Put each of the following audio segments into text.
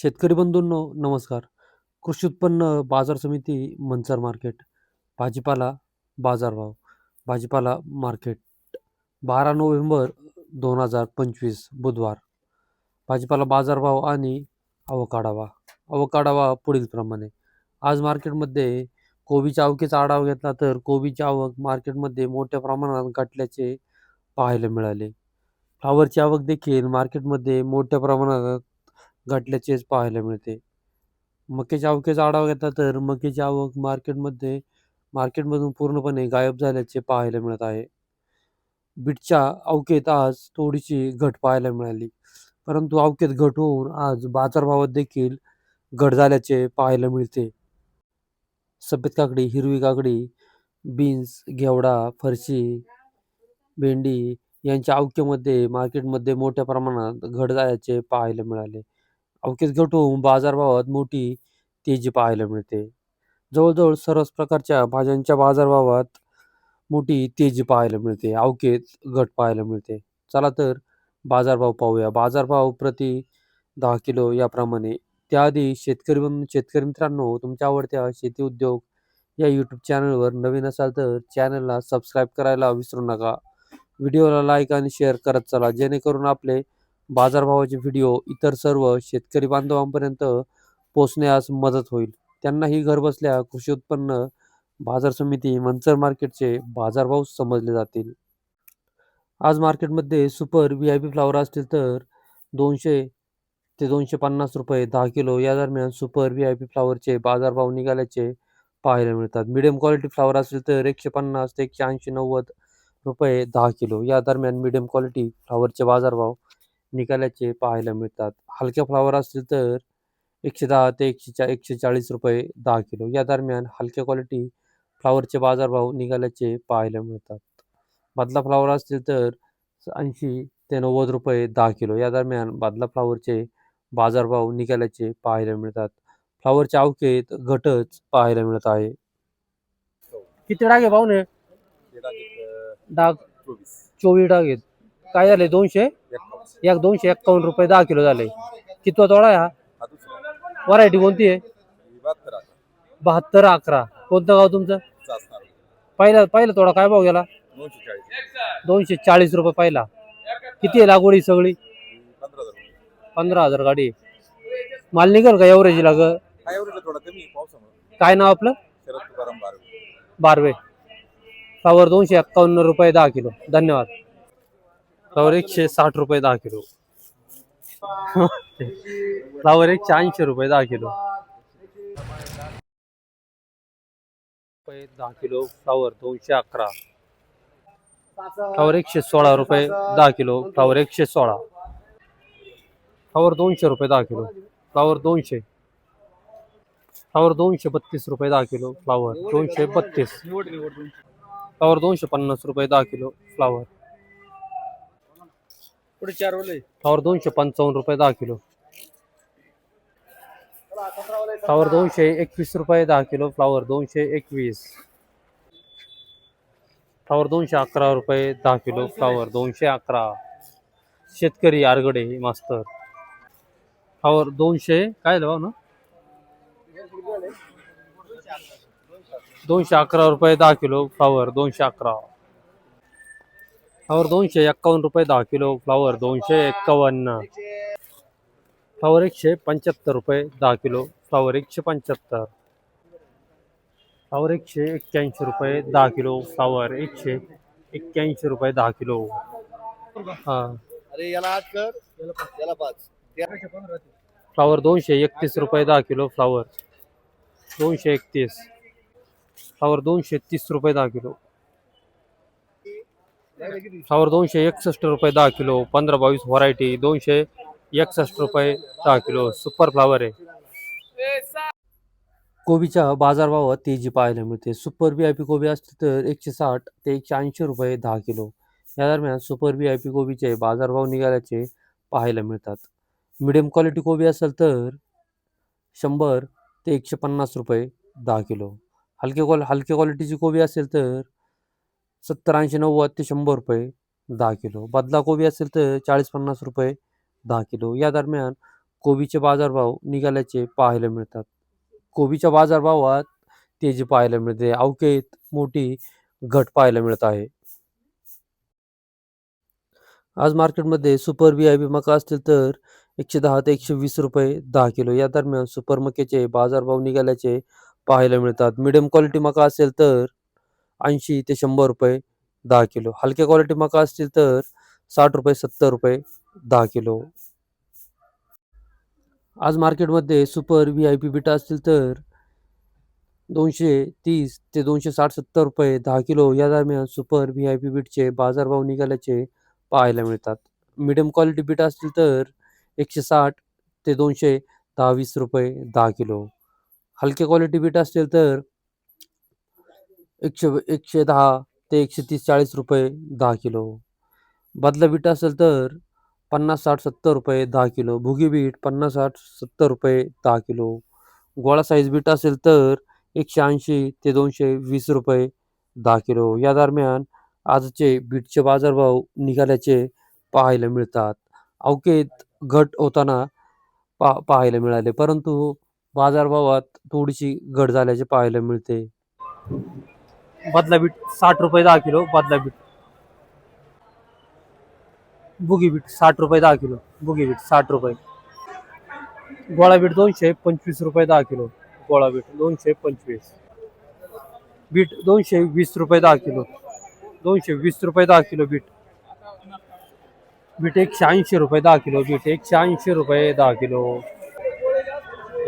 शेतकरी बंधूंनो नमस्कार. कृषी उत्पन्न बाजार समिती मंचर मार्केट. भाजीपाला बाजारभाव भाजीपाला मार्केट. बारा नोव्हेंबर दोन हजार पंचवीस बुधवार. भाजीपाला बाजारभाव आणि अवकाढावा अवकाढावा पुढीलप्रमाणे आज मार्केटमध्ये कोबीच्या आवकेचा आढावा घेतला तर कोबीची आवक मार्केटमध्ये मोठ्या प्रमाणात घटल्याचे पाहायला मिळाले. फ्लावरची आवक देखील मार्केटमध्ये मोठ्या प्रमाणात घटल्याचेच पाहायला मिळते. मक्याच्या आवकेचा आढावा घेतला तर मक्याची आवक मार्केटमध्ये मार्केटमधून पूर्णपणे गायब झाल्याचे पाहायला मिळत आहे. बीटच्या अवकेत आज थोडीशी घट पाहायला मिळाली. परंतु अवकेत घट होऊन आज बाजारभावात देखील घट झाल्याचे पाहायला मिळते. सफेद काकडी हिरवी काकडी बीन्स घेवडा फरशी भेंडी यांच्या अवकेमध्ये मार्केटमध्ये मोठ्या प्रमाणात घट झाल्याचे पाहायला मिळाले. अवकेत घट होऊन बाजारभावात मोठी तेजी पाहायला मिळते. जवळजवळ सर्वच प्रकारच्या भाज्यांच्या बाजारभावात मोठी तेजी पाहायला मिळते. अवकेत घट पाहायला मिळते. चला तर बाजारभाव पाहूया. बाजारभाव प्रति दहा किलो याप्रमाणे. त्याआधी शेतकरी शेतकरी मित्रांनो तुमच्या आवडत्या शेती उद्योग या यूट्यूब चॅनलवर नवीन असाल तर चॅनलला सबस्क्राईब करायला विसरू नका. व्हिडिओला लाईक आणि शेअर करत चला. जेणेकरून आपले बाजारभावाचे व्हिडिओ इतर सर्व शेतकरी बांधवांपर्यंत पोचण्यास मदत होईल. त्यांनाही घरबसल्या कृषी उत्पन्न बाजार समिती मंचर मार्केटचे बाजारभाव समजले जातील. आज मार्केटमध्ये super V I P flower असतील तर दोनशे ते दोनशे पन्नास रुपये दहा किलो या दरम्यान सुपर व्ही आय पी फ्लावरचे बाजारभाव निघाल्याचे पाहायला मिळतात. मिडियम क्वालिटी फ्लावर असेल तर एकशे पन्नास ते एकशे ऐंशी नव्वद रुपये दहा किलो या दरम्यान मिडियम क्वालिटी फ्लावरचे बाजारभाव निघाल्याचे पाहायला मिळतात. हलक्या फ्लावर असतील तर एकशे दहा ते एकशे चा एकशे चाळीस रुपये दहा किलो. या दरम्यान हलक्या क्वालिटी फ्लावरचे बाजारभाव निघाल्याचे पाहायला मिळतात. बादला फ्लावर असतील तर ऐंशी ते नव्वद रुपये दहा किलो. या दरम्यान बादला फ्लावरचे बाजारभाव निघाल्याचे पाहायला मिळतात. फ्लावरच्या अवकेत घटच पाहायला मिळत आहे. किती डाग आहे पाहुणे डाग. चोवीस. चोवीस डाग आहेत. काय झाले? दोनशे? एक दोनशे एक्कावन्न रुपये दहा किलो झाले. कितवा तोडा आहे हा? व्हरायटी कोणती आहे? बहात्तर अकरा. कोणतं गाव तुमचं? पहिला पहिला तोडा काय भाव गेला? दोनशे चाळीस. रुपये पहिला. किती आहे लागवडी सगळी? पंधरा हजार. गाडी आहे. माल निघेल का आहे पावसामुळे. काय नाव आपलं? बारवे. फ्लावर दोनशे एक्कावन्न रुपये दहा किलो. धन्यवाद. फ्लावर एकशे साठ रुपये दहा किलो. फ्लावर एकशे ऐंशी रुपये दहा किलो. रुपये दहा किलो फ्लावर दोनशे अकरा. फ्लावर एकशे सोळा रुपये दहा किलो. फ्लावर एकशे सोळा. फ्लावर दोनशे रुपये दहा किलो. फ्लावर दोनशे. फ्लावर दोनशे बत्तीस रुपये दहा किलो. फ्लावर दोनशे बत्तीस. फ्लावर दोनशे पन्नास रुपये दहा किलो. फ्लावर. पुढे चार वाले फ्लावर दोनशे पंचावन्न रुपये दहा किलो. फ्लावर दोनशे एकवीस रुपये दहा किलो. फ्लावर दोनशे एकवीस. फ्लावर दोनशे अकरा रुपये दहा किलो. फ्लावर दोनशे अकरा. शेतकरी आरगडे मास्तर. फ्लावर दोनशे काय भाव ना? दोनशे अकरा रुपये दहा किलो. फ्लावर दोनशे अकरा. फ्लावर दोनशे एक्कावन्न रुपये दहा किलो. फ्लावर दोनशे एक्कावन्न. फ्लावर एकशे पंच्याहत्तर रुपये दहा किलो. फ्लावर एकशे पंच्याहत्तर. फ्लावर एकशे एक्क्याऐंशी रुपये दहा किलो. फ्लावर एकशे एक्क्याऐंशी रुपये दहा किलो. हां. फ्लावर दोनशे एकतीस रुपये दहा किलो. फ्लावर दोनशे एकतीस. फ्लावर दोनशे तीस रुपये दहा किलो. फ्लावर दोनशे एकसष्ट रुपये दहा किलो पंधरा बावीस व्हरायटी दोनशे एकसष्ट रुपये दहा किलो सुपर फ्लावर आहे. कोबीच्या बाजारभावात तेजी पाहायला मिळते. सुपर बी आय पी कोबी असते तर एकशे साठ ते एकशे ऐंशी रुपये दहा किलो. या दरम्यान सुपर बी आय पी कोबीचे बाजारभाव निघाल्याचे पाहायला मिळतात. मिडियम क्वालिटी कोबी असेल तर शंभर ते एकशे पन्नास रुपये दहा किलो. हलके क्वाल हलके क्वालिटीची कोबी असेल तर सत्तर ऐंशी नव्वद ते शंभर रुपये दहा किलो. बदला कोबी असेल तर चाळीस पन्नास रुपये दहा किलो. या दरम्यान कोबीचे बाजारभाव निघाल्याचे पाहायला मिळतात. कोबीच्या बाजारभावात तेजी पाहायला मिळते. अवकेत मोठी घट पाहायला मिळत आहे. आज मार्केटमध्ये सुपर व्ही आय बी मका असतील तर एकशे दहा ते एकशे वीस रुपये दहा किलो. या दरम्यान सुपर मकेचे बाजारभाव निघाल्याचे पाहायला मिळतात. मिडियम क्वालिटी मका असेल तर ऐंशी ते शंभर रुपये दहा किलो. हलक्या क्वालिटी मका असतील तर साठ रुपये सत्तर रुपये दहा किलो. आज मार्केटमध्ये सुपर व्ही आय पी बिटा असतील तर दोनशे तीस ते दोनशे साठ सत्तर रुपये दहा किलो या दरम्यान सुपर व्ही आय पी बीटचे बाजारभाव निघाल्याचे पाहायला मिळतात. मिडियम क्वालिटी बीट असतील तर एकशे साठ ते दोनशे दहा वीस रुपये दहा किलो. हलक्या क्वालिटी बीट असतील तर एकशे एकशे दहा ते एकशे तीस चाळीस रुपये दहा किलो. बदला बीट असेल तर पन्नास साठ सत्तर रुपये दहा किलो. भुगी बीट पन्नास साठ सत्तर रुपये दहा किलो. गोळा साईज बीट असेल तर एकशे ऐंशी ते दोनशे वीस रुपये दहा किलो. या दरम्यान आजचे बीटचे बाजारभाव निघाल्याचे पाहायला मिळतात. अवकेत घट होताना पा पाहायला मिळाले. परंतु बाजारभावात थोडीशी घट झाल्याचे पाहायला मिळते. बदला बीट साठ रुपये दहा किलो बदला बीट. बुगी बीट साठ रुपये दहा किलो बुगी बीट साठ रुपये. गोळा बीट दोनशे पंचवीस रुपये दहा किलो गोळा बीट दोनशे पंचवीस. बीट दोनशे वीस रुपये दहा किलो दोनशे वीस रुपये दहा किलो बीट. बीट एकशे ऐंशी रुपये दहा किलो बीट एकशे ऐंशी रुपये दहा किलो.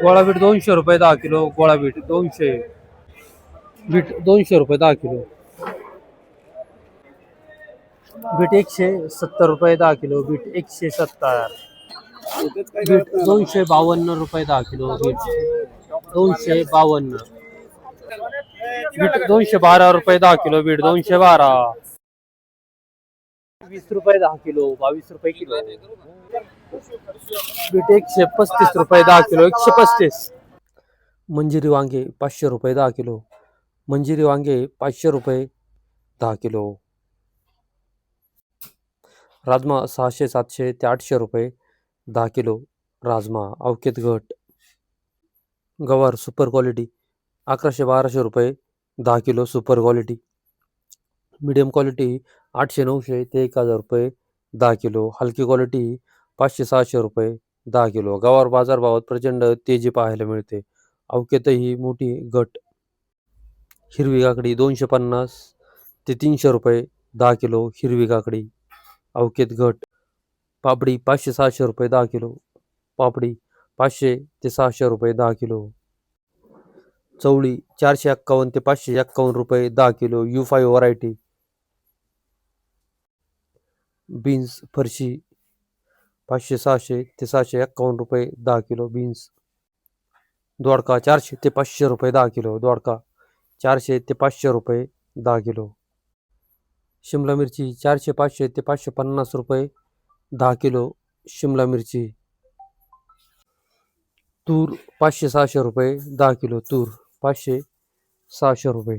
गोळा बीट दोनशे रुपये दहा किलो गोळा बीट दोनशे. बीट दोनशे रुपये दहा किलो बीट एकशे सत्तर रुपये दहा किलो बीट एकशे सत्तर बीट दोनशे बावन्न रुपये दहा किलो बीट दोनशे बावन्न बीट दोनशे बारा रुपये दहा किलो बीट दोनशे बारा वीस रुपये दहा किलो बावीस रुपये किलो बीट एकशे पस्तीस रुपये दहा किलो एकशे पस्तीस मंजिरी वांगे पाचशे रुपये दहा किलो मंजिरी वांगे पाचशे रुपये दहा किलो. राजमा सहाशे सातशे ते आठशे रुपये दहा किलो. राजमा अवकेत घट. गवार सुपर क्वालिटी अकराशे बाराशे रुपये दहा kilo super quality. Medium quality आठशे नऊशे ते एक हजार रुपये दहा किलो. हलकी क्वालिटी पाचशे सहाशे रुपये दहा किलो. गवार बाजारभावात प्रचंड तेजी पाहायला मिळते. अवकेतही मोठी घट. हिरवी काकडी दोनशे पन्नास ते तीनशे रुपये दहा किलो हिरवी काकडी. अवकेत घट. पापडी पाचशे सहाशे रुपये दहा किलो. पापडी पाचशे ते सहाशे रुपये दहा किलो. चवळी चारशे एक्कावन्न ते पाचशे एक्कावन्न रुपये दहा किलो. यू फाय व्हरायटी. बीन्स फरशी पाचशे सहाशे ते सहाशे एक्कावन्न रुपये दहा किलो बीन्स. दोडका चारशे ते पाचशे रुपये दहा किलो. दोडका चारशे ते पाचशे रुपये दहा किलो. शिमला मिरची चारशे पाचशे ते पाचशे पन्नास रुपये दहा किलो शिमला मिरची. तूर पाचशे सहाशे रुपये दहा किलो तूर पाचशे सहाशे रुपये.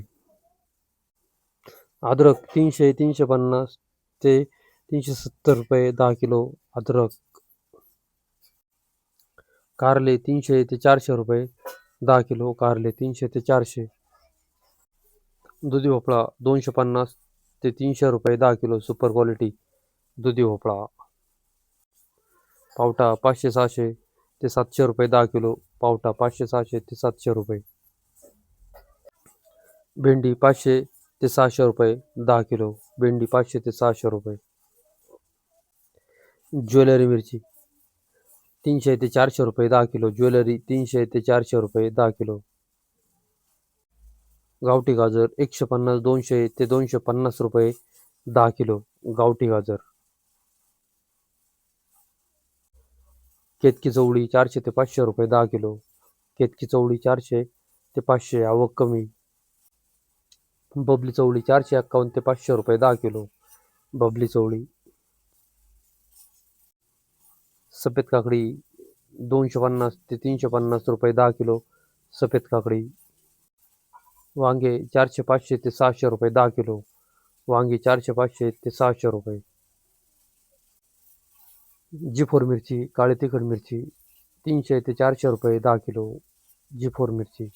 अद्रक तीनशे तीनशे पन्नास ते तीनशे सत्तर रुपये दहा किलो अद्रक. कारले तीनशे ते चारशे रुपये दहा किलो कारले तीनशे ते चारशे. दुधी भोपळा दोनशे पन्नास ते तीनशे रुपये दहा किलो सुपर क्वालिटी दुधी भोपळा. पावटा पाचशे सहाशे ते सातशे रुपये दहा किलो पावटा पाचशे सहाशे ते सातशे रुपये. भेंडी पाचशे ते सहाशे रुपये दहा किलो भेंडी पाचशे ते सहाशे रुपये. ज्वेलरी मिरची तीनशे ते चारशे रुपये दहा किलो ज्वेलरी तीनशे ते चारशे रुपये दहा किलो. गावठी गाजर एकशे पन्नास दोनशे ते दोनशे पन्नास रुपये दहा किलो गावठी गाजर. केतकी चवळी चारशे ते पाचशे रुपये दहा किलो. केतकी चवळी चारशे ते पाचशे आवक कमी. बबली चवळी चारशे एक्कावन्न ते पाचशे रुपये दहा किलो. बबली चवळी सफेद काकडी दोनशे पन्नास ते तीनशे पन्नास रुपये दहा किलो. सफेद काकडी वांगे चारशे पाचशे ते सहाशे रुपये दहा किलो वांगी चारशे पाचशे ते सहाशे रुपये. जिफोर मिरची काळी तिखट मिरची तीनशे ते चारशे रुपये दहा किलो जी फोर मिरची.